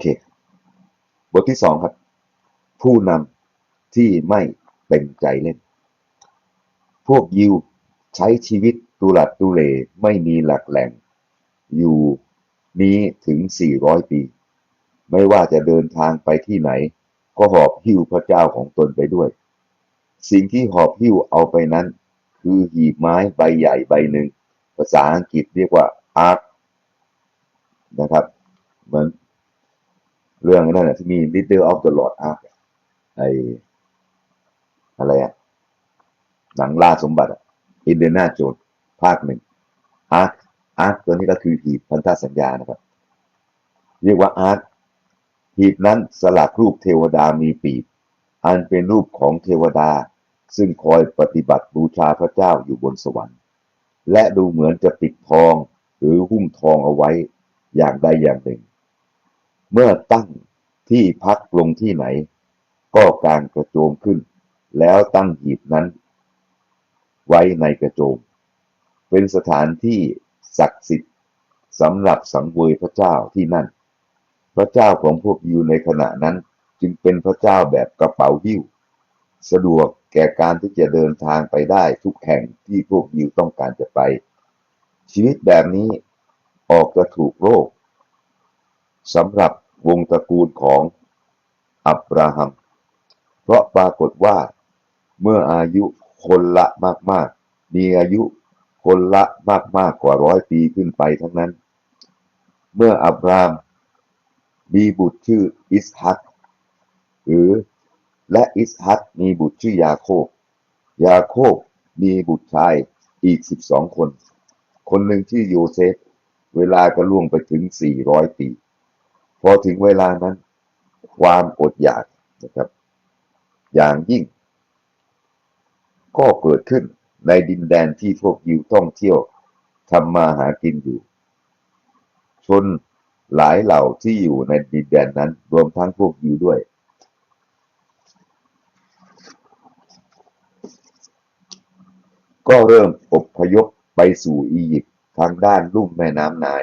เค บทที่สองครับ ผู้นำที่ไม่เต็มใจเล่น พวกยิวใช้ชีวิตตุลัดตุเลไม่มีหลักแหล่ง อยู่นี้ถึง 400 ปี ไม่ว่าจะเดินทางไปที่ไหน ก็หอบหิ้วพระเจ้าของตนไปด้วย สิ่งที่หอบหิ้วเอาไปนั้น คือหีบไม้ใบใหญ่ใบหนึ่ง ภาษาอังกฤษเรียกว่า ark นะครับ เหมือน เรื่องนั้นนะที่มี Leader of the Lord Ark ไออะไรอะหนังล่าสมบัติอินเดน่าโจนภาคหนึ่ง Ark Ark ตัวนี้ก็คือหีบพันธสัญญานะครับ เรียกว่า Ark หีบนั้นสลักรูปเทวดามีปีกอันเป็นรูปของเทวดา ซึ่งคอยปฏิบัติบูชาพระเจ้าอยู่บนสวรรค์ และดูเหมือนจะปิดทองหรือหุ้มทองเอาไว้อย่างใดอย่างหนึ่ง เมื่อตั้งที่พักลงที่ไหน ก็การกระโจมขึ้น แล้วตั้งหีบนั้น ไว้ในกระโจม เป็นสถานที่ศักดิ์สิทธิ์สำหรับสังเวยพระเจ้าที่นั่น พระเจ้าของพวกยิวในขณะนั้นจึงเป็นพระเจ้าแบบกระเป๋าหิ้ว สะดวกแก่การที่จะเดินทางไปได้ทุกแห่งที่พวกยิวต้องการจะไป ชีวิตแบบนี้ออกจะถูกโรค สำหรับวงตระกูลของอับราฮัม เพราะปรากฏว่าเมื่ออายุคนละมากๆ มีอายุคนละมากๆกว่าร้อยปีขึ้นไปทั้งนั้น เมื่ออับรามมีบุตรชื่ออิสฮักหรือและอิสฮักมีบุตรชื่อยาโคบ ยาโคบมีบุตรชายอีกสิบสองคน คนหนึ่งชื่อโยเซฟ เวลาก็ล่วงไปถึงสี่ร้อยปี พอถึงเวลานั้น ความอดอยากนะครับ อย่างยิ่ง ก็เกิดขึ้นในดินแดนที่พวกยิวท่องเที่ยวทำมาหากินอยู่ ชนหลายเหล่าที่อยู่ในดินแดนนั้น รวมทั้งพวกยิวด้วย ก็เริ่มอพยพไปสู่อียิปต์ทางด้านลุ่มแม่น้ำนาย